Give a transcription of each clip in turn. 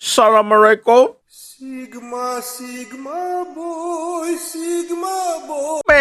Assalamualaikum. Sigma, Sigma boy, Sigma boy. แหม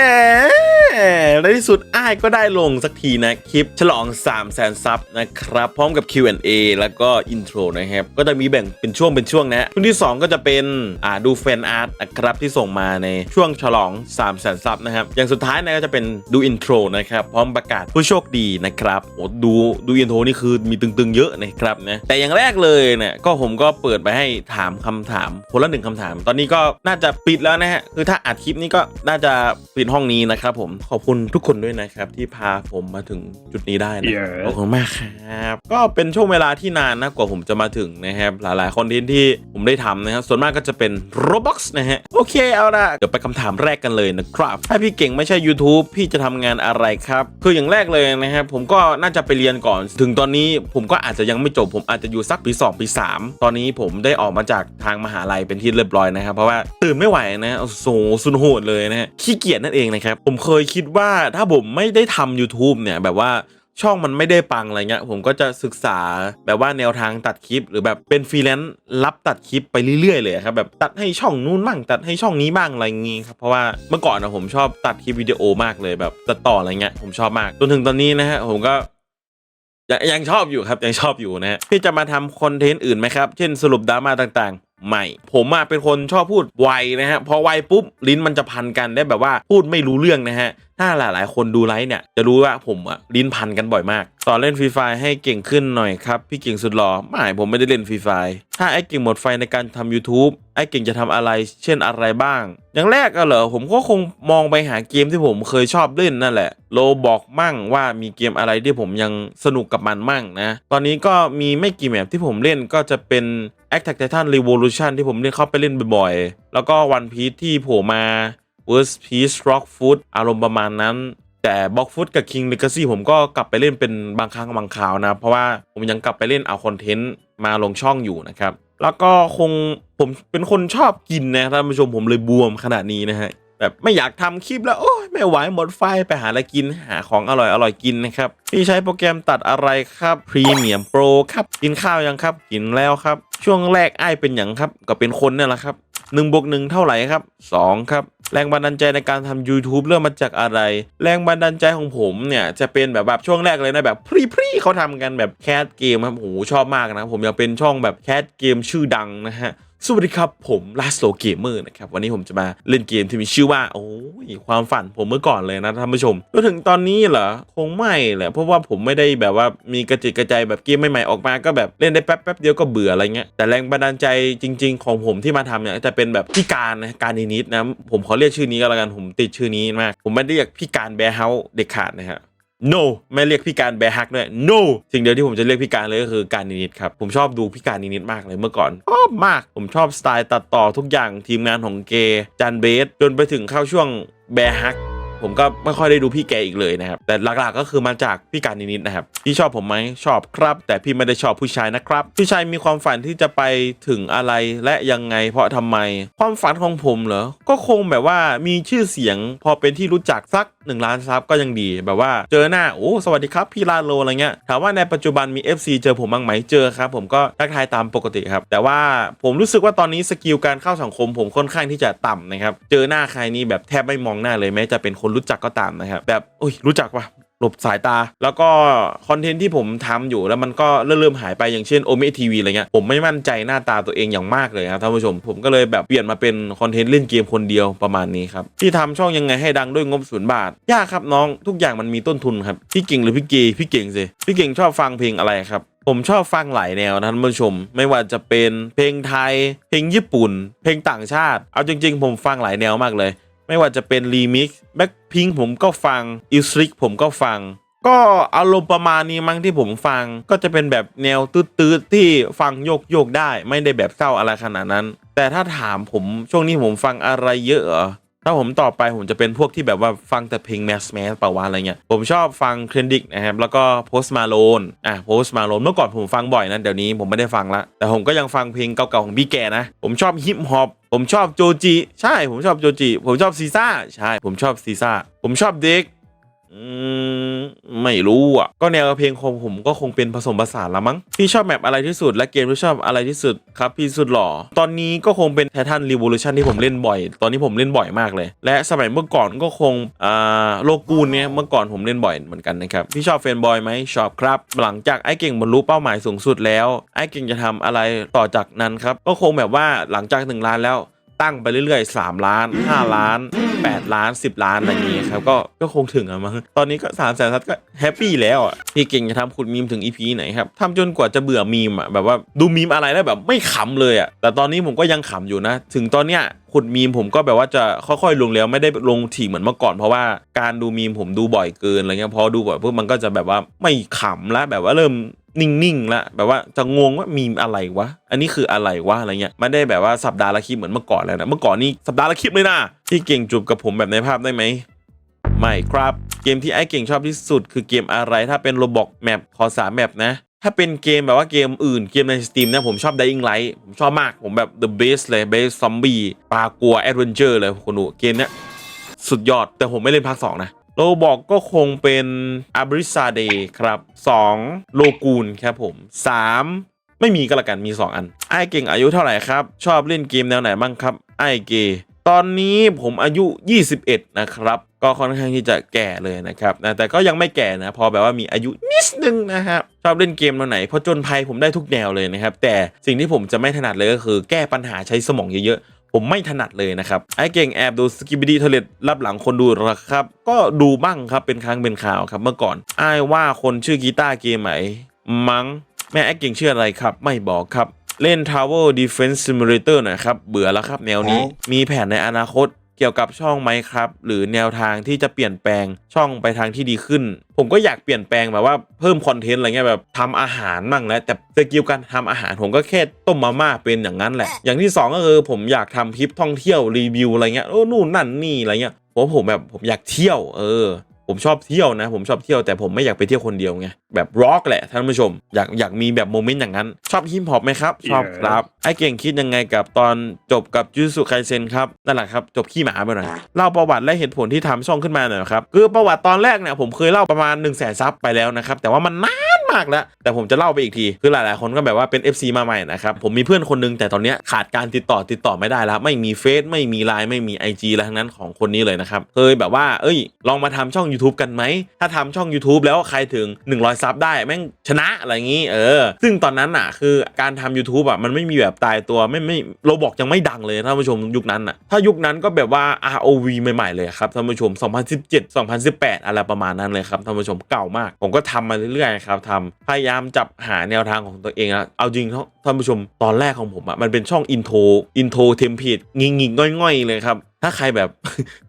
ในที่สุดอ้ายก็ได้ลงสักทีนะคลิปฉลอง 3 0 0แสนซับนะครับ พร้อมกับ Q&A แล้วก็อินโทรนะครับ ก็จะมีแบ่งเป็นช่วงเป็นช่วงนะช่วงที่ 2 ก็จะเป็นอ่าดูแฟนอาร์ตนะครับที่ส่งมาในช่วงฉลอง 3 0 0แสนซับนะครับ อย่างสุดท้ายนะก็จะเป็นดูอินโทรนะครับ พร้อมประกาศผู้โชคดีนะครับโอ้ดูดูอินโทรนี่คือมีตึงๆเยอะนะครับนะแต่อย่างแรกเลยเนี่ยก็ผมก็เปิดไปให้ถามคำถามคนละหนึ่งคำถาม ตอนนี้ก็น่าจะปิดแล้วนะฮะคือถ้าอัดคลิปนี้ก็น่าจะปิดห้องนี้นะครับผมขอบคุณทุกคนด้วยนะครับ ที่พาผมมาถึงจุดนี้ได้นะ Yes ขอบคุณมากครับ ก็เป็นช่วงเวลาที่นานนะกว่าผมจะมาถึงนะครับ หลายๆคอนเทนต์ที่ผมได้ทำนะครับส่วนมากก็จะเป็น Roblox นะฮะ โอเคเอาละเดี๋ยวไปคำถามแรกกันเลยนะครับ ถ้าพี่เก่งไม่ใช่ YouTube พี่จะทำงานอะไรครับ คืออย่างแรกเลยนะครับผมก็น่าจะไปเรียนก่อน ถึงตอนนี้ผมก็อาจจะยังไม่จบ ผมอาจจะอยู่สักปี 2 ปี 3 ตอนนี้ผมได้ออกมาจากทางมหาหาลัยเป็นที่เรียบร้อยนะครับ เพราะว่าตื่นไม่ไหวนะโอ้โหสุนโหดเลยนะฮะขี้เกียจนั่นเองนะครับ ผมเคยคิดว่าถ้าผมไม่ได้ทำ YouTube เนี่ยแบบว่าช่องมันไม่ได้ปังอะไรเงี้ยผมก็จะศึกษาแบบว่าแนวทางตัดคลิป หรือแบบเป็นฟรีแลนซ์รับตัดคลิปไปเรื่อยๆเลยครับแบบตัดให้ช่องนู้นบ้างตัดให้ช่องนี้บ้างอะไรงี้ครับเพราะว่าเมื่อก่อนนะผมชอบตัดคลิปวิดีโอมากเลยแบบตัดต่ออะไรเงี้ยผมชอบมากจนถึงตอนนี้นะฮะผมก็ยังยังชอบอยู่ครับยังชอบอยู่นะฮะพี่จะมาทำคอนเทนต์อื่นไหมครับ เช่นสรุปดราม่าต่างๆ ไม่ ผมอะเป็นคนชอบพูดไวนะฮะพอไวปุ๊บลิ้นมันจะพันกันได้แบบว่าพูดไม่รู้เรื่องนะฮะถ้าหลาย ๆ คนดูไลฟ์เนี่ยจะรู้ว่าผมอะลิ้นพันกันบ่อยมากสอนเล่นฟรีไฟให้เก่งขึ้นหน่อยครับพี่เก่งสุดหล่อไม่ผมไม่ได้เล่นฟรีไฟถ้าไอ้เก่งหมดไฟในการทำ YouTube ไอ้เก่งจะทำอะไร เช่นอะไรบ้าง อย่างแรกก็เหรอผมก็คงมองไปหาเกมที่ผมเคยชอบเล่นนั่นแหละโลบอกมั่งว่ามีเกมอะไรที่ผมยังสนุกกับมันมั่งนะ ตอนนี้ก็มีไม่กี่แมปที่ผมเล่นก็จะเป็น Attack Titan Revolution ที่ผมเล่นเข้าไปเล่นบ่อยๆ แล้วก็ One Piece ที่โผล่มา Worst Piece Rock Foot อารมณ์ประมาณนั้น แต่ Block Foot กับ King Legacy ผมก็กลับไปเล่นเป็นบางครั้งบางคราวนะ เพราะว่าผมยังกลับไปเล่นเอาคอนเทนต์มาลงช่องอยู่นะครับ แล้วก็คงผมเป็นคนชอบกินนะท่านผู้ชมผมเลยบวมขนาดนี้นะฮะ แบบไม่อยากทำคลิปแล้วโอ้ยไม่ไหวหมดไฟไปหาอะไรกินหาของอร่อยอร่อยกินนะครับพี่ใช้โปรแกรมตัดอะไรครับ Premium Pro ครับกินข้าวยังครับ กินแล้วครับ ช่วงแรกไอ้เป็นอย่างครับ ก็เป็นคนเนี่ยแหละครับ1บวก1เท่าไหร่ครับ2ครับ แรงบันดาลใจในการทำ YouTube เริ่มมาจากอะไร แรงบันดาลใจของผมเนี่ย จะเป็นแบบแบบช่วงแรกเลยนะแบบพรีพรีเขาทำกันแบบแคสเกมครับโอ้โหชอบมากนะ ผมอยากเป็นช่องแบบแคสเกมชื่อดังนะฮะ สวัสดีครับผมลาสโลเกมเมอร์นะครับวันนี้ผมจะมาเล่นเกมที่มีชื่อว่า โอ้ยความฝันผมเมื่อก่อนเลยนะท่านผู้ชมจนถึงตอนนี้เหรอคงไม่แหละเพราะว่าผมไม่ได้แบบว่ามีกระจิตกระใจแบบเกมใหม่ๆออกมาก็แบบเล่นได้แป๊บแป๊บๆเดียวก็เบื่ออะไรเงี้ยแต่แรงบันดาลใจจริง ๆ ของผมที่มาทำเนี่ยจะเป็นแบบพี่การนะการนินิดนะผมขอเรียกชื่อนี้ก็แล้วกันผมติดชื่อนี้มาก ผมไม่ได้เรียกพี่การแบร์เฮาเด็กขาดนะฮะ no ไม่เรียกพี่การแบฮักด้วย no สิ่งเดียวที่ผมจะเรียกพี่การเลยก็คือการนินิดครับ ผมชอบดูพี่การนินิดมากเลยเมื่อก่อนชอบมาก ผมชอบสไตล์ตัดต่อทุกอย่างทีมงานของเกจันเบสจนไปถึงเข้าช่วงแบฮัก ผมก็ไม่ค่อยได้ดูพี่แกอีกเลยนะครับ แต่หลักๆก็คือมาจากพี่การนิดๆนะครับพี่ชอบผมไหมชอบครับ แต่พี่ไม่ได้ชอบผู้ชายนะครับพี่ชายมีความฝันที่จะไปถึงอะไรและยังไง เพราะทำไม ความฝันของผมเหรอก็คงแบบว่ามีชื่อเสียง พอเป็นที่รู้จักสัก1ล้านซับก็ยังดีแบบว่าเจอหน้าโอ้สวัสดีครับพี่ลาโลอะไรเงี้ยถามว่าในปัจจุบันมี FC เจอผมบ้างไหมเจอครับผมก็ทักทายตามปกติครับ แต่ว่าผมรู้สึกว่าตอนนี้สกิลการเข้าสังคม ผมค่อนข้างที่จะต่ำนะครับเจอหน้าใครนี่แบบแทบไม่มองหน้าเลยแม้จะเป็นคนรู้จักก็ตามนะครับแบบอุ้ยรู้จักปะหลบสายตา แล้วก็คอนเทนต์ที่ผมทำอยู่แล้วมันก็เริ่มหายไปอย่างเช่นโอเมทีวีอะไรเงี้ยผมไม่มั่นใจหน้าตาตัวเองอย่างมากเลยครับท่านผู้ชมผมก็เลยแบบเปลี่ยนมาเป็นคอนเทนต์เล่นเกมคนเดียวประมาณนี้ครับ ที่ทำช่องยังไงให้ดังด้วยงบศูนย์บาท ยากครับน้องทุกอย่างมันมีต้นทุนครับ พี่เก่งหรือพี่เกย์พี่เก่งสิพี่เก่งชอบฟังเพลงอะไรครับผมชอบฟังหลายแนวนะท่านผู้ชม ไม่ว่าจะเป็นเพลงไทย เพลงญี่ปุ่น เพลงต่างชาติ เอาจริง ๆ ผมฟังหลายแนวมากเลย ไม่ว่าจะเป็นรีมิกซ์แบ็คพิงผมก็ฟังอิสริกผมก็ฟัง ก็อารมณ์ประมาณนี้มั้งที่ผมฟัง ก็จะเป็นแบบแนวตืดๆที่ฟังโยกโยกได้ ไม่ได้แบบเศร้าอะไรขนาดนั้น แต่ถ้าถามผมช่วงนี้ผมฟังอะไรเยอะ ถ้าผมต่อไปผมจะเป็นพวกที่แบบว่าฟังแต่เพลงแมสแมสปาวะอะไรเงี้ยผมชอบฟังเครนดิกนะครับแล้วก็โพสมาโลนอะโพสมาโลนเมื่อก่อนผมฟังบ่อยนะเดี๋ยวนี้ผมไม่ได้ฟังละแต่ผมก็ยังฟังเพลงเก่าๆของพี่แกนะ ผมชอบฮิปฮอปผมชอบโจจิใช่ผมชอบโจจิผมชอบซีซ่าใช่ผมชอบซีซ่าผมชอบเด็ก อืมไม่รู้อะ ก็แนวเพลงของผมก็คงเป็นผสมผสานละมั้งพี่ชอบแมปอะไรที่สุดและเกมที่ชอบอะไรที่สุดครับพี่สุดหล่อตอนนี้ก็คงเป็นไททันรี o l ลูชันที่ผมเล่นบ่อย ตอนนี้ผมเล่นบ่อยมากเลย และสมัยเมื่อก่อนก็คงอ่าโลกูนเนี่ยเมื่อก่อนผมเล่นบ่อยเหมือนกันนะครับพี่ชอบเฟนบอยไหมชอบครับ หลังจากไอ้เก่งบรรลุเป้าหมายสูงสุดแล้ว ไอ้เก่งจะทำอะไรต่อจากนั้นครับก็คงแบบว่าหลังจากหนึ่งล้านแล้วตั้งไปเรื่อยๆ 3 ล้าน 5 ล้าน 8 ล้าน 10 ล้านอะไรอย่างงี้ครับก็ก็คงถึงอะมั้งตอนนี้ก็3ามแสนซับก็แฮปปี้แล้วอะพี่เก่งจะทำขุดมีมถึง EP ไหนครับทำจนกว่าจะเบื่อมีมอะแบบว่าดูมีมอะไรแล้วแบบไม่ขำเลยอะแต่ตอนนี้ผมก็ยังขำอยู่นะ ถึงตอนเนี้ยขุดมีมผมก็แบบว่าจะค่อยๆลงแล้วไม่ได้ลงถี่เหมือนเมื่อก่อนเพราะว่าการดูมีมผมดูบ่อยเกินอะไรเงี้ยพอดูบ่อยปุ๊บมันก็จะแบบว่าไม่ขำแล้วแบบว่าเริ่ม นิ่งๆแล้วแบบว่าจะงงว่ามีอะไรวะ อันนี้คืออะไรวะอะไรเงี้ยไม่ได้แบบว่าสัปดาห์ละคลิปเหมือนเมื่อก่อนแล้วนะเมื่อก่อนนี่สัปดาห์ละคลิปเลยนะพี่เก่งจูบกับผมแบบในภาพได้ไหมไม่ครับเกมที่ไอ้เก่งชอบที่สุด คือเกมอะไรถ้าเป็นโรบอกแมปขอสามแมปนะ ถ้าเป็นเกมแบบว่าเกมอื่นเกมในสตรีมนะผมชอบ Dying Light ผมชอบมากผมแบบ the best เลย best zombie ปลากลัว adventure เลยคุณดูเกมเนี้ยสุดยอดแต่ผมไม่เล่นภาค2นะ โลบอกก็คงเป็นอาบริซาเดครับ2โลกูนครับผม 3 ไม่มีก็แล้วกันมี 2 อัน ไอเก่งอายุเท่าไหร่ครับ ชอบเล่นเกมแนวไหนบ้างครับ ไอเกตอนนี้ผมอายุ 21 นะครับ ก็ค่อนข้างที่จะแก่เลยนะครับนะแต่ก็ยังไม่แก่นะ พอแบบว่ามีอายุนิดนึงนะครับชอบเล่นเกมแนวไหนเพราะจนภัยผมได้ทุกแนวเลยนะครับ แต่สิ่งที่ผมจะไม่ถนัดเลยก็คือ แก้ปัญหาใช้สมองเยอะๆ ผมไม่ถนัดเลยนะครับ ไอ้เก่งแอบดูสกิบ d ดี้เทเลตรับหลังคนดูเหรอครับ ก็ดูบ้างครับเป็นครั้งเป็นข่าวครับเมื่อก่อนไอ้ายว่าคนชื่อกีตาร์เกมไหม มั้งแม่ไอ้เก่งชื่ออะไรครับ ไม่บอกครับเล่น Tower Defense Simulator หน่อยครับ เบื่อแล้วครับแนวนี้มีแผนในอนาคต เกี่ยวกับช่องไหมครับหรือแนวทางที่จะเปลี่ยนแปลงช่องไปทางที่ดีขึ้น ผมก็อยากเปลี่ยนแปลงแบบว่าเพิ่มคอนเทนต์อะไรเงี้ยแบบทำอาหารบ้างแล้วแต่สกิลการทำอาหารผมก็แค่ต้มมาม่าเป็นอย่างนั้นแหละ อย่างที่สองก็คือผมอยากทำคลิปท่องเที่ยวรีวิวอะไรเงี้ยโอ้นู่นนั่นนี่อะไรเงี้ยเพราะผมแบบผมอยากเที่ยวเออ ผมชอบเที่ยวนะ ผมชอบเที่ยวแต่ผมไม่อยากไปเที่ยวคนเดียวไงแบบร็อกแหละท่านผู้ชม อยากอยากมีแบบโมเมนต์อย่างนั้น ชอบฮิปฮอปไหมครับ ชอบครับไอ้เก่งคิดยังไงกับตอนจบกับจูสุไคเซนครับนั่นแหละครับจบขี้หมาไปหน่อยเล่าประวัติและเหตุผลที่ทำช่องขึ้นมาหน่อยครับคือประวัติตอนแรกเนี่ยผมเคยเล่าประมาณ1นึ่งแสนซับไปแล้วนะครับแต่ว่ามันนาน มากแล้ว แต่ผมจะเล่าไปอีกที คือหลาย ๆ คนก็แบบว่าเป็น FC มาใหม่นะครับ ผมมีเพื่อนคนหนึงแต่ตอนเนี้ยขาดการติดต่อติดต่อไม่ได้แล้ว ไม่มีเฟซไม่มีไลน์ไม่มี IG อะไรทั้งนั้นของคนนี้เลยนะครับเคยแบบว่า เอ้ย ลองมาทำช่อง YouTube กันไหม ถ้าทำช่อง YouTube แล้วใครถึง 100 ซับได้แม่งชนะอะไรอย่างนี้ เออ ซึ่งตอนนั้นอะ คือการทำ YouTube อะมันไม่มีแบบตายตัวไม่ไม่เราบอกยังไม่ดังเลยท่านผู้ชมยุคนั้นอะถ้ายุคนั้นก็แบบว่า ROV ใหม่ๆเลยครับท่านผู้ชม 2017 2018 อะไรประมาณนั้นเลยครับท่านผู้ชมเก่ามาก ผมก็ทำมาเรื่อยๆครับทำพยายามจับหาแนวทางของตัวเองอะเอาจริงท่านผู้ชมตอนแรกของผมอะมันเป็นช่องอินโทรอินโทรเทมเพลตงิงงิงๆง่อยๆเลยครับ ถ้าใครแบบ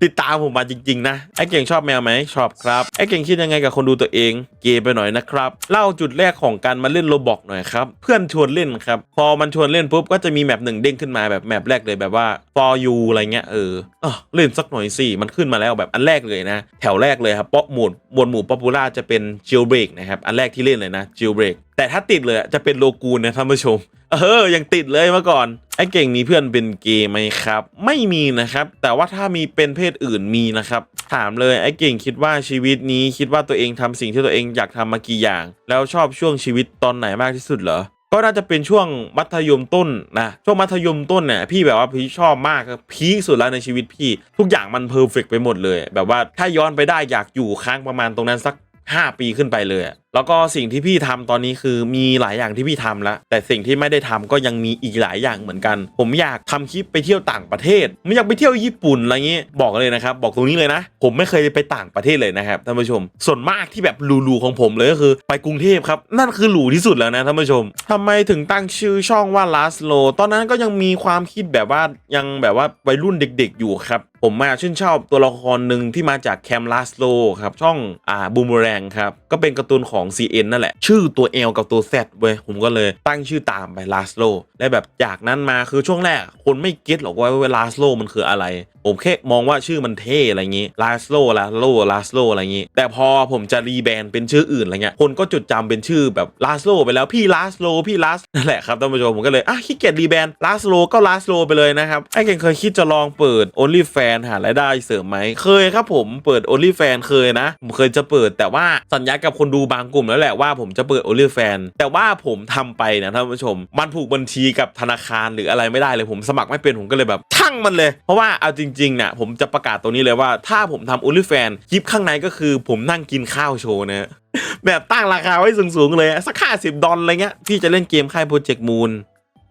ติดตามผมมาจริง ๆ นะ ไอ้เก่งชอบแมวไหมชอบครับ ไอ้เก่งคิดยังไงกับคนดูตัวเอง เกย์ไปหน่อยนะครับ เล่าจุดแรกของการมาเล่นโรบอกหน่อยครับ เพื่อนชวนเล่นครับ พอมันชวนเล่นปุ๊บก็จะมีแมปหนึ่งเด้งขึ้นมาแบบแมปแรกเลยแบบว่า for you อะไรเงี้ยเอออเล่นสักหน่อยสิมันขึ้นมาแล้วแบบอันแรกเลยนะ แถวแรกเลยครับป๊อปหมวดหมวดหมู่ป๊อปปูล่าจะเป็น jailbreak นะครับอันแรกที่เล่นเลยนะ jailbreak แต่ถ้าติดเลยจะเป็นโลกูนนะท่านผู้ชม เออยังติดเลยเมื่อก่อนไอ้เก่งมีเพื่อนเป็นเกย์ไหมครับ ไม่มีนะครับ แต่ว่าถ้ามีเป็นเพศอื่นมีนะครับ ถามเลยไอ้เก่งคิดว่าชีวิตนี้คิดว่าตัวเองทำสิ่งที่ตัวเองอยากทำมากี่อย่าง แล้วชอบช่วงชีวิตตอนไหนมากที่สุดเหรอก็น่าจะเป็นช่วงมัธยมต้นนะช่วงมัธยมต้นเนี่ยพี่แบบว่าพี่ชอบมากครับพีคสุดแล้วในชีวิตพี่ ทุกอย่างมันเพอร์เฟกไปหมดเลย แบบว่าถ้าย้อนไปได้อยากอยู่ค้างประมาณตรงนั้นสัก 5 ปีขึ้นไปเลยแล้วก็สิ่งที่พี่ทำตอนนี้คือมีหลายอย่างที่พี่ทำแล้วแต่สิ่งที่ไม่ได้ทำก็ยังมีอีกหลายอย่างเหมือนกัน ผมอยากทำคลิปไปเที่ยวต่างประเทศผมอยากไปเที่ยวญี่ปุ่นอะไรเงี้ยบอกเลยนะครับ บอกตรงนี้เลยนะ ผมไม่เคยไปต่างประเทศเลยนะครับท่านผู้ชม ส่วนมากที่แบบหรูๆของผมเลยก็คือไปกรุงเทพครับ นั่นคือหรูที่สุดแล้วนะท่านผู้ชมทำไมถึงตั้งชื่อช่องว่า last low ตอนนั้นก็ยังมีความคิดแบบว่ายังแบบว่าวัยรุ่นเด็ก ๆ อยู่ครับผมมาชื่นชอบตัวละครหนึ่งที่มาจากแคมลาสโลครับช่องอ่าบูมแรงครับ ก็เป็นการ์ตูนของ CN นั่นแหละ ชื่อตัว L กับตัว Z เว้ย ผมก็เลยตั้งชื่อตามไปลาสโลและแบบจากนั้นมาคือช่วงแรก คนไม่เก็ตหรอกว่าเวลาสโลมันคืออะไร ผมแค่มองว่าชื่อมันเท่อะไรงี้ลาสโลลาสโลลาสโลอะไรงี้ แต่พอผมจะรีแบรนด์เป็นชื่ออื่นอะไรเงี้ยคนก็จดจำเป็นชื่อแบบลาสโลไปแล้วพี่ลาสโลพี่ลาสนั่นแหละครับท่านผู้ชมผมก็เลยอะขี้เกียจรีแบรนด์ลาสโลก็ลาสโลไปเลยนะครับไอ้เก่งเคยคิดจะลองเปิด Only Fan หารายได้เสริมไหมเคยครับผมเปิด Only Fan เคยนะผมเคยจะเปิดแต่ว่าสัญญากับคนดูบางกลุ่มแล้วแหละว่าผมจะเปิด Only Fan แต่ว่าผมทำไปนะท่านผู้ชม มันผูกบัญชีกับธนาคารหรืออะไรไม่ได้เลย ผมสมัครไม่เป็นผมก็เลยแบบทั้งมันเลย เพราะว่าเอาจริงๆเนี่ยผมจะประกาศตรงนี้เลยว่า ถ้าผมทำ Only Fan คลิปข้างในก็คือผมนั่งกินข้าวโชว์นะแบบตั้งราคาไว้สูงๆเลยสักห้าสิบดอลอะไรเงี้ยพี่จะเล่นเกมค่ายโปรเจกต์มูน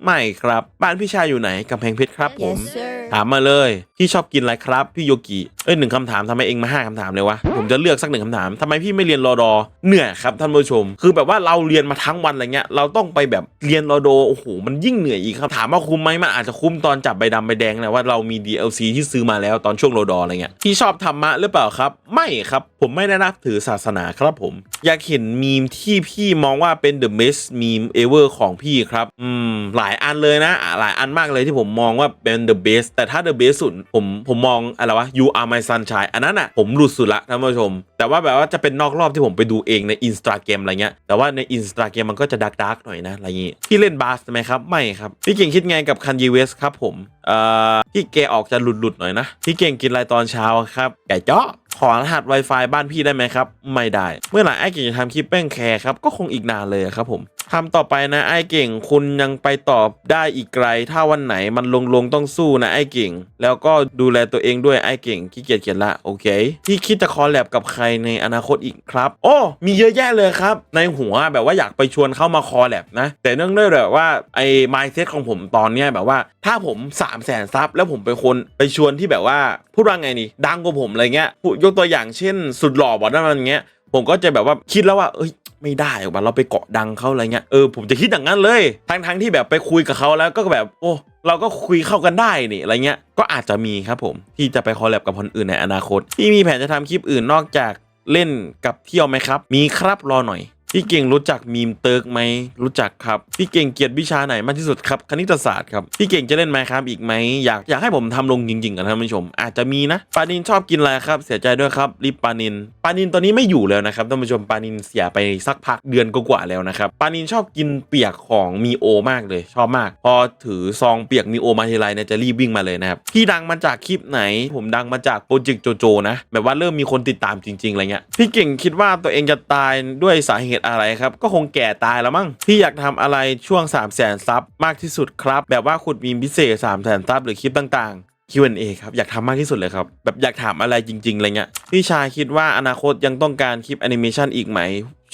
ไม่ครับ บ้านพี่ชายอยู่ไหนกำแพงเพชรครับผม Yes ถามมาเลย พี่ชอบกินอะไรครับ พี่โยกิ เอ้ยหนึ่งคำถามทำไมเองมาห้าคำถามเลยวะ ผมจะเลือกสักหนึ่งคำถามทำไมพี่ไม่เรียนรอดอเหนื่อยครับท่านผู้ชม คือแบบว่าเราเรียนมาทั้งวันอะไรเงี้ย เราต้องไปแบบเรียนรอดอโอ้โห มันยิ่งเหนื่อยอีกครับ ถามว่าคุ้มไหมมันอาจจะคุ้มตอนจับใบดำใบแดงนะว่าเรามี DLC ที่ซื้อมาแล้วตอนช่วงรอดออะไรเงี้ย พี่ชอบธรรมะหรือเปล่าครับ ไม่ครับ ผมไม่ได้นับถือศาสนาครับผม อยากเห็นมีมที่พี่มองว่าเป็น the best meme ever ของพี่ครับ อืม หลายอันเลยนะอะหลายอันมากเลยที่ผมมองว่าเป็น the best แต่ถ้า the best สุดผมผมมองอะไรวะ you are my sunshine อันนั้นอะผมหลุดสุดละท่านผู้ชม แต่ว่าแบบว่าจะเป็นนอกรอบที่ผมไปดูเองใน Instagram อะไรเงี้ยแต่ว่าใน Instagram มันก็จะดักดักหน่อยนะอะไรอย่างงี้พี่เล่นบาสไหมครับ ไม่ครับ พี่เก่งคิดไงกับคันยีเวสครับผมเอ่อพี่เกออกจะหลุดหลุดหน่อยนะพี่เก่งกินอะไรตอนเช้าครับไก่เจาะขอรหัส Wi-Fi บ้านพี่ได้ไหมครับ ไม่ได้ เมื่อไหร่ไอ้เก่งจะทำคลิปแป้งแคร์ครับ ก็คงอีกนานเลยครับผม ทำต่อไปนะไอ้เก่งคุณยังไปตอบได้อีกไกล ถ้าวันไหนมันลงลงๆต้องสู้นะไอ้เก่ง แล้วก็ดูแลตัวเองด้วยไอ้เก่งขี้เกียจเขียนละโอเคพี่คิดจะคอลแลบกับใครในอนาคตอีกครับ โอ้มีเยอะแยะเลยครับ ในหัวแบบว่าอยากไปชวนเข้ามาคอลแลบนะ แต่เนื่องด้วยแบบว่าไอ้ mindset ของผมตอนเนี้ยแบบว่า ถ้าผม3 0 0แสนซับแล้วผมเป็นคนไปชวนที่แบบว่าพูดว่าไงนี่ดังกว่าผมอะไรเงี้ยยกตัวอย่างเช่น สุดหล่อบอนั่นมันเงี้ยผมก็จะแบบว่าคิดแล้วว่าเอ้ย ไม่ได้ว่าเราไปเกาะดังเขาอะไรเงี้ยเออผมจะคิดอย่างนั้นเลยทั้งทั้งที่แบบไปคุยกับเขาแล้วก็แบบโอ้เราก็คุยเข้ากันได้นี่อะไรเงี้ยก็อาจจะมีครับผมที่จะไปคอลแลบกับคนอื่นในอนาคต ที่มีแผนจะทำคลิปอื่นนอกจากเล่นกับเที่ยวไหมครับ มีครับรอหน่อย พี่เก่งรู้จักมีมเติร์กไหมรู้จักครับพี่เก่งเกลียดวิชาไหนมากที่สุดครับคณิตศาสตร์ครับพี่เก่งจะเล่นไหมครับอีกไหมอยากอยากให้ผมทำลงจริงๆกันท่านผู้ชม อาจจะมีนะปานินชอบกินอะไรครับ เสียใจด้วยครับริบปานินปานินตอนนี้ไม่อยู่แล้วนะครับท่านผู้ชมปานินเสียไปสักพักเดือนกว่าแล้วนะครับปานินชอบกินเปียกของมีโอมากเลยชอบมาก พอถือซองเปียกมีโอมาทีไรเนี่ยจะรีบวิ่งมาเลยนะครับพี่ดังมาจากคลิปไหน ผมดังมาจากโปรเจกต์โจโจนะแบบว่าเริ่มมีคนติดตามจริงๆอะไรเงี้ยพี่เก่งคิดว่าตัวเองจะตายด้วยสาเหตุอะไรครับ ก็คงแก่ตายแล้วมั้งพี่อยากทำอะไรช่วง 3 0 0แสนซับมากที่สุดครับ แบบว่าขุดมีมพิเศษ 3 0 0แสนซับหรือคลิปต่างๆ Q&A ครับ อยากทำมากที่สุดเลยครับ แบบอยากถามอะไรจริง ๆ อะไรเงี้ยพี่ชายคิดว่าอนาคตยังต้องการคลิปแอนิเมชันอีกไหม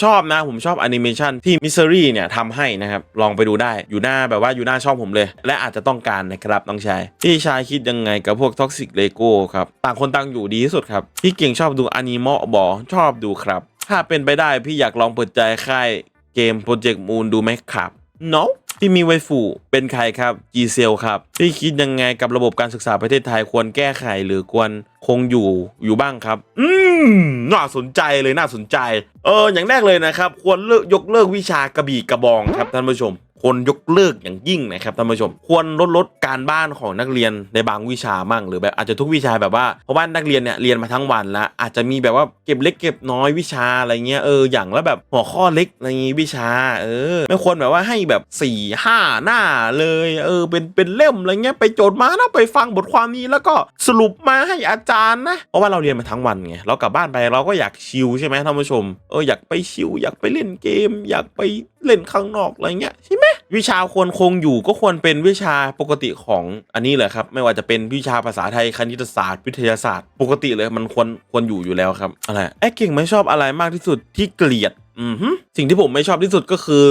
ชอบนะ ผมชอบแอนิเมชันที่มิสซิรี่เนี่ยทำให้นะครับ ลองไปดูได้อยู่หน้าแบบว่าอยู่หน้าช่องผมเลย และอาจจะต้องการนะครับน้องชาย พี่ชายคิดยังไงกับพวกท็อกซิกเลโก้ครับ ต่างคนต่างอยู่ดีที่สุดครับ พี่เก่งชอบดูอนิเมะบอชอบดูครับ ถ้าเป็นไปได้พี่อยากลองเปิดใจค่ายเกมโปรเจกต์มูนดูไหมครับ no พี่มีไวฟูเป็นใครครับ g ีเซลครับ พี่คิดยังไงกับระบบการศึกษาประเทศไทยควรแก้ไขหรือควรคงอยู่อยู่บ้างครับ อืม น่าสนใจเลยน่าสนใจ เออ อย่างแรกเลยนะครับ ควรเลิกยกเลิกวิชากระบี่กระบองครับท่านผู้ชม ควรยกเลิกอย่างยิ่งนะครับท่านผู้ชม ควรลดลดการบ้านของนักเรียนในบางวิชามั่งหรือแบบอาจจะทุกวิชาแบบว่าเพราะว่านักเรียนเนี่ยเรียนมาทั้งวันแล้วอาจจะมีแบบว่าเก็บเล็กเก็บน้อยวิชาอะไรเงี้ยเอออย่างละแบบหัวข้อเล็กอะไรเงี้ยวิชาเออไม่ควรแบบว่าให้แบบ4ี่ห้าหน้าเลยเออเป็นเป็นเล่มอะไรเงี้ยไปโจทย์มานะไปฟังบทความนี้แล้วก็สรุปมาให้อาจารย์นะเพราะว่าเราเรียนมาทั้งวันไงเรากลับบ้านไปเราก็อยากชิลใช่ไหมท่านผู้ชมเอออยากไปชิลอยากไปเล่นเกม อยากไปเล่นข้างนอกอะไรเงี้ยใช่ไหม วิชาควรคงอยู่ก็ควรเป็นวิชาปกติของอันนี้เลยครับ ไม่ว่าจะเป็นวิชาภาษาไทยคณิตศาสตร์ วิทยาศาสตร์ ปกติเลยมันควรควรอยู่อยู่แล้วครับอะไรไอ้เก่งไม่ชอบอะไรมากที่สุดที่เกลียดอือฮึสิ่งที่ผมไม่ชอบที่สุดก็คือ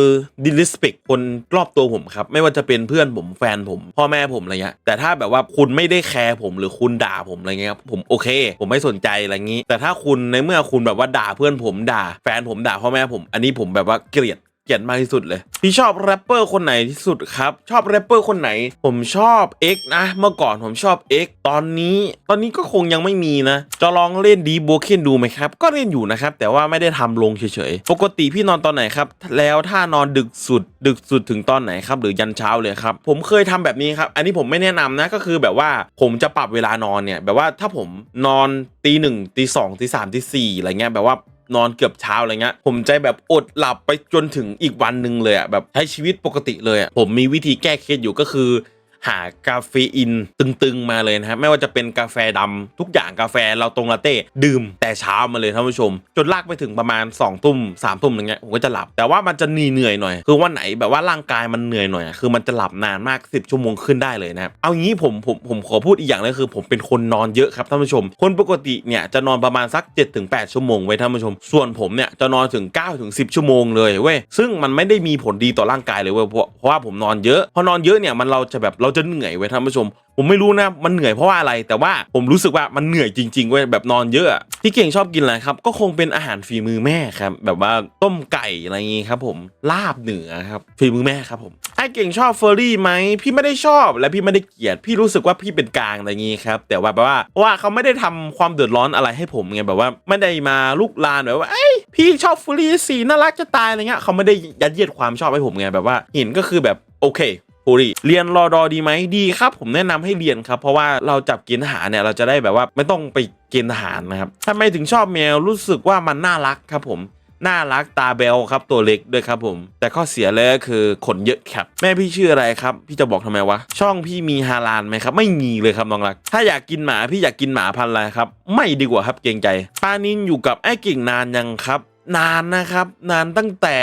disrespect คนรอบตัวผมครับ ไม่ว่าจะเป็นเพื่อนผมแฟนผม พ่อแม่ผมอะไรเงี้ยแต่ถ้าแบบว่าคุณไม่ได้แคร์ผมหรือคุณด่าผมอะไรเงี้ยครับผมโอเค ผมไม่สนใจอะไรงี้ แต่ถ้าคุณในเมื่อคุณแบบว่าด่าเพื่อนผมด่า แฟนผมด่าพ่อแม่ผม อันนี้ผมแบบว่าเกลียด เกลียดมากที่สุดเลย พี่ชอบแรปเปอร์คนไหนที่สุดครับ ชอบแรปเปอร์คนไหน ผมชอบ X นะ เมื่อก่อนผมชอบ X ตอนนี้ตอนนี้ก็คงยังไม่มีนะ จะลองเล่นดีโบเคนดูไหมครับ ก็เล่นอยู่นะครับ แต่ว่าไม่ได้ทำลงเฉยๆ ปกติพี่นอนตอนไหนครับ แล้วถ้านอนดึกสุด ดึกสุดถึงตอนไหนครับ หรือยันเช้าเลยครับ ผมเคยทำแบบนี้ครับ อันนี้ผมไม่แนะนำนะ ก็คือแบบว่าผมจะปรับเวลานอนเนี่ย แบบว่าถ้าผมนอนตีหนึ่งตีสองตีสามตีสี่อะไรเงี้ย แบบว่า นอนเกือบเช้าอะไรเงี้ยผมใจแบบอดหลับไปจนถึงอีกวันหนึ่งเลยอะแบบใช้ชีวิตปกติเลยอะผมมีวิธีแก้เคล็ดอยู่ก็คือ หากาเฟอีนตึงๆมาเลยนะครับไม่ว่าจะเป็นกาแฟดำทุกอย่างกาแฟเราตรงลาเต้ดื่มแต่เช้ามาเลยท่านผู้ชม จนลากไปถึงประมาณ2องทุ่มสามทุ่มอย่างเงี้ยผมก็จะหลับ แต่ว่ามันจะหนีเหนื่อยหน่อยคือวันไหนแบบว่าร่างกายมันเหนื่อยหน่อยคือมันจะหลับนานมาก 10 ชั่วโมงขึ้นได้เลยนะครับเอางี้ผมผมผมขอพูดอีกอย่างเลยคือ ผมเป็นคนนอนเยอะครับท่านผู้ชม คนปกติเนี่ยจะนอนประมาณสัก 7-8 ชั่วโมงไว้ท่านผู้ชม ส่วนผมเนี่ยจะนอนถึง9ถึง10 ชั่วโมงเลยเว้ยซึ่งมันไม่ได้มีผลดีต่อร่างกายเลยเว้ยเพราะเพราะว่าผมนอนเยอะพอนอนเยอะเนี่ยมันเราจะแบบเราจะเหนื่อยเว้ยท่านผู้ชม ผมไม่รู้นะมันเหนื่อยเพราะว่าอะไร แต่ว่าผมรู้สึกว่ามันเหนื่อยจริงๆเว้ยแบบนอนเยอะพี่เก่งชอบกินอะไรครับก็คงเป็นอาหารฝีมือแม่ครับแบบว่าต้มไก่อะไรอย่างงี้ครับผมลาบเหนือครับฝีมือแม่ครับผมไอ้เก่งชอบเฟอร์รี่ไหมพี่ไม่ได้ชอบและพี่ไม่ได้เกลียดพี่รู้สึกว่าพี่เป็นกลางอะไรอย่างงี้ครับแต่ว่าแบบว่าเพราะว่าเขาไม่ได้ทำความเดือดร้อนอะไรให้ผมไงแบบว่าไม่ได้มาลุกลานแบบว่าเอ้ยพี่ชอบเฟอร์รี่สีน่ารักจะตายอะไรเงี้ยเขาไม่ได้ยัดเยียดความชอบให้ผมไงแบบว่าเห็นก็คือแบบโอเค ภูริเรียนรอดอดีไหมดีครับ ผมแนะนำให้เรียนครับ เพราะว่าเราจับเกณฑ์ทหารเนี่ยเราจะได้แบบว่าไม่ต้องไปเกณฑ์ทหารนะครับทำไมถึงชอบแมวรู้สึกว่ามันน่ารักครับผมน่ารักตาแบลครับตัวเล็กด้วยครับผม แต่ข้อเสียเลยก็คือขนเยอะครับ แม่พี่ชื่ออะไรครับ พี่จะบอกทำไมวะ ช่องพี่มีฮาลานไหมครับ ไม่มีเลยครับน้องรัก ถ้าอยากกินหมาพี่อยากกินหมาพันอะไรครับ ไม่ดีกว่าครับเกรงใจปานินอยู่กับไอ้เก่งนานยังครับ นานนะครับ นานตั้งแต่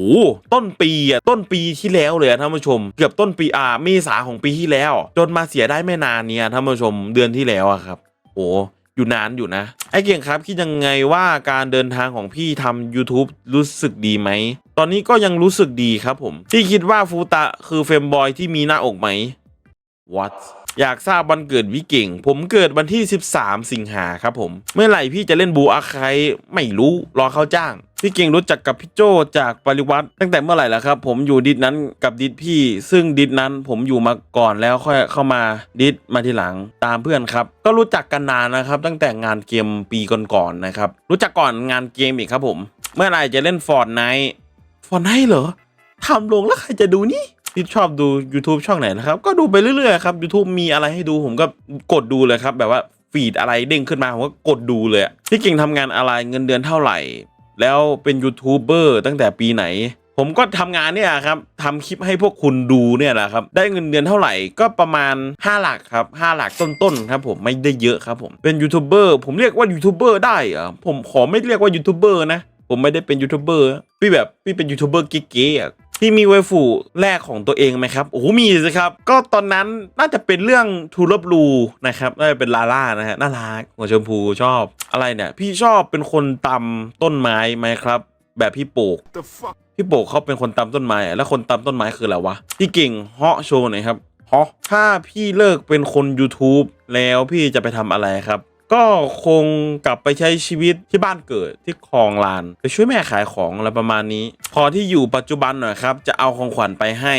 โอ้ต้นปีอะต้นปีที่แล้วเลยท่านผู้ชม เกือบต้นปีอ่าเมษาของปีที่แล้ว จนมาเสียได้ไม่นานเนี่ยท่านผู้ชมเดือนที่แล้วอะครับโอ้อยู่นานอยู่นะ ไอ้เก่งครับคิดยังไงว่าการเดินทางของพี่ทำ YouTube รู้สึกดีไหม ตอนนี้ก็ยังรู้สึกดีครับผม พี่คิดว่าฟูตะคือเฟมบอยที่มีหน้าอกไหม What อยากทราบวันเกิดวิเก่ง ผมเกิดวันที่ 13 สิงหาครับผม เมื่อไหร่พี่จะเล่นบูอาไคไม่รู้รอเขาจ้าง พี่เก่งรู้จักกับพี่โจจากปริวัติตั้งแต่เมื่อไหร่แล้วครับ ผมอยู่ดิสนั้นกับดิสพี่ ซึ่งดิสนั้นผมอยู่มาก่อนแล้วค่อยเข้ามาดิสมาทีหลังตามเพื่อนครับ ก็รู้จักกันนานนะครับ ตั้งแต่งานเกมปีก่อนๆนะครับ รู้จักก่อนงานเกมอีกครับผม เมื่อไหร่จะเล่นฟอร์ดไนท์ฟอร์ดไนท์เหรอทำลงแล้วใครจะดูนี่พี่ชอบดู YouTube ช่องไหนนะครับ ก็ดูไปเรื่อยๆครับ YouTube มีอะไรให้ดูผมก็กดดูเลยครับ แบบว่าฟีดอะไรเด้งขึ้นมาผมก็กดดูเลยพี่เก่งทำงานอะไรเงินเดือนเท่าไหร่ แล้วเป็นยูทูบเบอร์ตั้งแต่ปีไหน ผมก็ทำงานเนี่ยครับทำคลิปให้พวกคุณดูเนี่ยแหละครับ ได้เงินเดือนเท่าไหร่ก็ประมาณ 5 หลักครับ 5 หลักต้นๆครับผมไม่ได้เยอะครับผมเป็นยูทูบเบอร์ผมเรียกว่ายูทูบเบอร์ได้เหรอผมขอไม่เรียกว่ายูทูบเบอร์นะ ผมไม่ได้เป็นยูทูบเบอร์พี่แบบพี่เป็นยูทูบเบอร์เก๋ๆ พี่มีไวฟูแรกของตัวเองไหมครับโอ้โหมีสิครับ ก็ตอนนั้นน่าจะเป็นเรื่องทูลบลูนะครับน่าจะเป็นลาล่านะฮะน่ารักหัวชมพูชอบอะไรเนี่ย พี่ชอบเป็นคนตำต้นไม้ไหมครับ แบบพี่โปก The fuck? พี่โปกเขาเป็นคนตำต้นไม้แล้วคนตำต้นไม้คืออะไรวะพี่เก่งเหาะโชว์หน่อยครับเหาะถ้าพี่เลิกเป็นคน YouTube แล้วพี่จะไปทำอะไรครับ ก็คงกลับไปใช้ชีวิตที่บ้านเกิดที่คลองลานไปช่วยแม่ขายของอะไรประมาณนี้ พอที่อยู่ปัจจุบันหน่อยครับ จะเอาของขวัญไปให้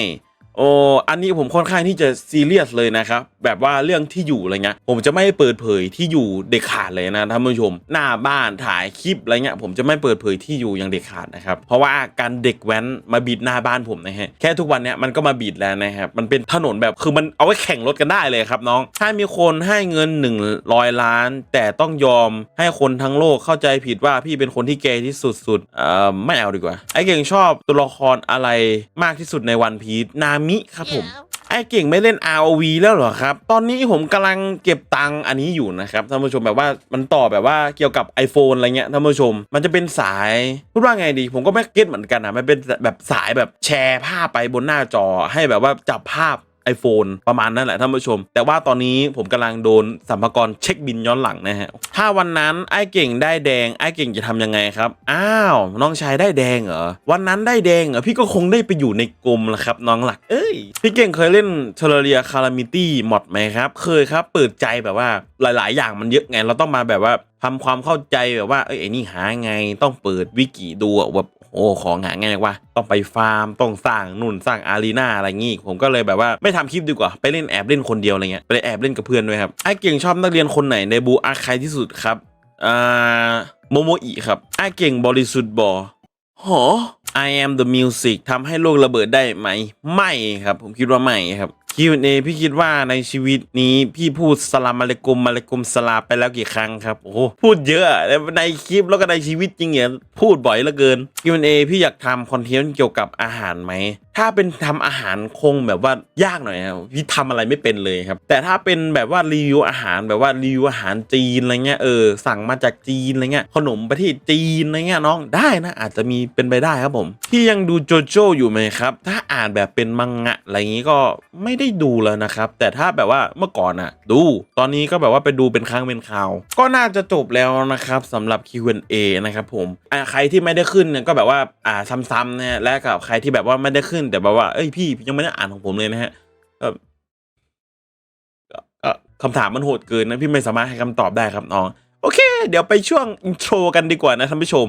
โอ้อันนี้ผมค่อนข้างที่จะซีเรียสเลยนะครับแบบว่าเรื่องที่อยู่อะไรเงี้ยผมจะไม่เปิดเผยที่อยู่เด็ดขาดเลยนะท่านผู้ชม หน้าบ้านถ่ายคลิปอะไรเงี้ยผมจะไม่เปิดเผยที่อยู่อย่างเด็ดขาดนะครับเพราะว่าการเด็กแว้นมาบีดหน้าบ้านผมนะฮะแค่ทุกวันเนี้ยมันก็มาบีดแล้วนะครับมันเป็นถนนแบบคือมันเอาไว้แข่งรถกันได้เลยครับน้อง ถ้ามีคนให้เงิน 100 ล้าน แต่ต้องยอมให้คนทั้งโลกเข้าใจผิดว่าพี่เป็นคนที่เกย์ที่สุดๆเอ่อไม่เอาดีกว่าไอ้เก่งชอบตัวละครอะไรมากที่สุดในวันพีชนามิครับผมไอ้เก่งไม่เล่น ROV แล้วเหรอครับ ตอนนี้ผมกำลังเก็บตังค์อันนี้อยู่นะครับท่านผู้ชมแบบว่ามันต่อแบบว่าเกี่ยวกับ iPhone อะไรเงี้ยท่านผู้ชม มันจะเป็นสายพูดว่าไงดี ผมก็ไม่เก็ตเหมือนกันนะมันเป็นแบบสายแบบแชร์ภาพไปบนหน้าจอให้แบบว่าจับภาพ iPhone ประมาณนั้นแหละท่านผู้ชม แต่ว่าตอนนี้ผมกำลังโดนสัมภาระเช็คบินย้อนหลังนะฮะ ถ้าวันนั้นไอ้เก่งได้แดงไอ้เก่งจะทำยังไงครับ อ้าว น้องชายได้แดงเหรอ วันนั้นได้แดงเหรอพี่ก็คงได้ไปอยู่ในกลมละครับ น้องหลัก เอ้ย พี่เก่งเคยเล่นเทเลเรียคารามิตี้มอดไหมครับ เคยครับ เปิดใจแบบว่าหลาย ๆ อย่างมันเยอะไง เราต้องมาแบบว่าทำความเข้าใจแบบว่า เอ้ยไอ้นี่หาไง ต้องเปิดวิกิดูแบบ โอ้ของหาง่ายกว่าต้องไปฟาร์มต้องสร้างนู่นสร้างอารีนาอะไรงี้ผมก็เลยแบบว่าไม่ทำคลิปดีกว่าไปเล่นแอบเล่นคนเดียวอะไรเงี้ยไปแอบเล่นกับเพื่อนด้วยครับไอ้เก่งชอบนักเรียนคนไหนในบูอาใครที่สุดครับอ่าโมโมอิครับไอ้เก่งบริสุทธิ์บอหอ I am the music ทำให้โลกระเบิดได้ไหม ไม่ครับ ผมคิดว่าไม่ครับ Q&A พี่คิดว่าในชีวิตนี้พี่พูดสลามอะลัยกุมอะลัยกุมสลาไปแล้วกี่ครั้งครับ โอ้โหพูดเยอะในคลิปแล้วก็ในชีวิตจริงเนี่ยพูดบ่อยเหลือเกิน Q&A พี่อยากทำคอนเทนต์เกี่ยวกับอาหารไหมถ้าเป็นทำอาหารคงแบบว่ายากหน่อยครับพี่ทำอะไรไม่เป็นเลยครับ แต่ถ้าเป็นแบบว่ารีวิวอาหารแบบว่ารีวิวอาหารจีนอะไรเงี้ยเออสั่งมาจากจีนอะไรเงี้ยขนมประเทศจีนอะไรเงี้ยน้องได้นะอาจจะมีเป็นไปได้ครับผมพี่ยังดูโจโจอยู่ไหมครับ ถ้าอ่านแบบเป็นมังงะอะไรอย่างงี้ก็ไม่ได้ดูแล้วนะครับ แต่ถ้าแบบว่าเมื่อก่อนอะดู ตอนนี้ก็แบบว่าไปดูเป็นครั้งเป็นคราว ก็น่าจะจบแล้วนะครับสำหรับ Q&A นะครับผมอ่าใครที่ไม่ได้ขึ้นเนี่ยก็แบบว่าอ่าซ้ำๆเนี่ยและกับใครที่แบบว่าไม่ได้ขึ้น แต่แบบว่าเอ้ยพี่ยังไม่ได้อ่านของผมเลยนะฮะก็คำถามมันโหดเกินนะพี่ไม่สามารถให้คำตอบได้ครับน้อง โอเค เดี๋ยวไปช่วงอินโทรกันดีกว่านะท่านผู้ชม